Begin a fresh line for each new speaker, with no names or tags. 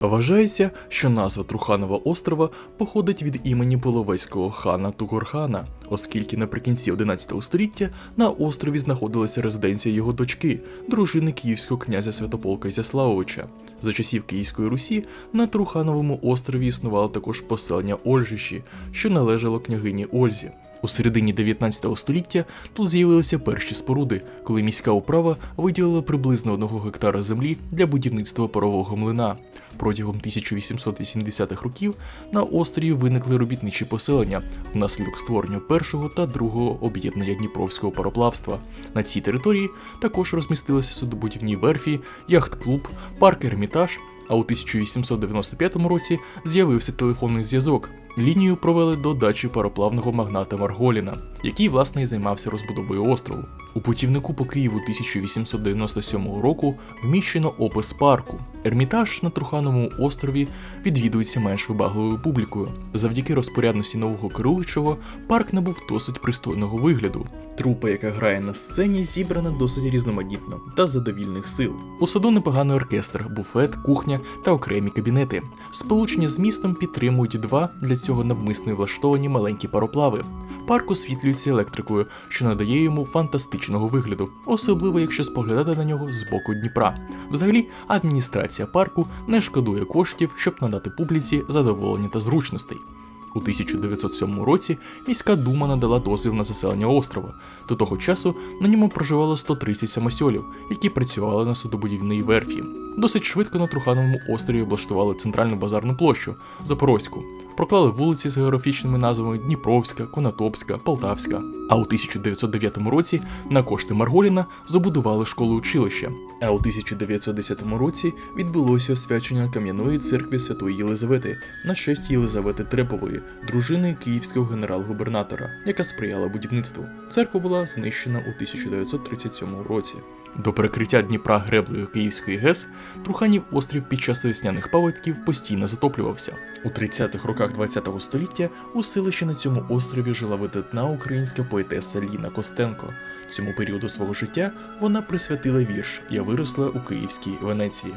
Вважається, що назва Труханова острова походить від імені половецького хана Тугорхана, оскільки наприкінці 11 століття на острові знаходилася резиденція його дочки, дружини київського князя Святополка Ізяславовича. За часів Київської Русі на Трухановому острові існувало також поселення Ольжищі, що належало княгині Ользі. У середині 19 століття тут з'явилися перші споруди, коли міська управа виділила приблизно одного гектара землі для будівництва парового млина. Протягом 1880-х років на острові виникли робітничі поселення внаслідок створення першого та другого об'єднання Дніпровського пароплавства. На цій території також розмістилися судобудівні верфі, яхт-клуб, парк Ермітаж. А у 1895 році з'явився телефонний зв'язок. Лінію провели до дачі пароплавного магната Марголіна, який власне і займався розбудовою острову. У путівнику по Києву 1897 року вміщено опис парку. Ермітаж на Трухановому острові відвідується менш вибагливою публікою. Завдяки розпорядності нового керуючого парк набув досить пристойного вигляду. Трупа, яка грає на сцені, зібрана досить різноманітно та задовільних сил. У саду непоганий оркестр, буфет, кухня та окремі кабінети. Сполучення з містом підтримують два для цього навмисно влаштовані маленькі пароплави. Парк освітлюється електрикою, що надає йому фантастичного вигляду, особливо якщо споглядати на нього з боку Дніпра. Взагалі, адміністрація парку не шкодує коштів, щоб надати публіці задоволення та зручностей. У 1907 році міська дума надала дозвіл на заселення острова. До того часу на ньому проживало 130 самосьолів, які працювали на судобудівній верфі. Досить швидко на Трухановому острові облаштували центральну базарну площу Запорозьку, проклали вулиці з географічними назвами Дніпровська, Конотопська, Полтавська. А у 1909 році на кошти Марголіна забудували школу училище. А у 1910 році відбулося освячення кам'яної церкви Святої Єлизавети на честь Єлизавети Трепової, дружини київського генерал-губернатора, яка сприяла будівництву. Церква була знищена у 1937 році. До перекриття Дніпра греблею Київської ГЕС Труханів острів під час весняних паводків постійно затоплювався. У 30-х роках ХХ століття у селищі на цьому острові жила видатна українська поетеса Ліна Костенко. Цьому періоду свого життя вона присвятила вірш Я виросла у Київській Венеції.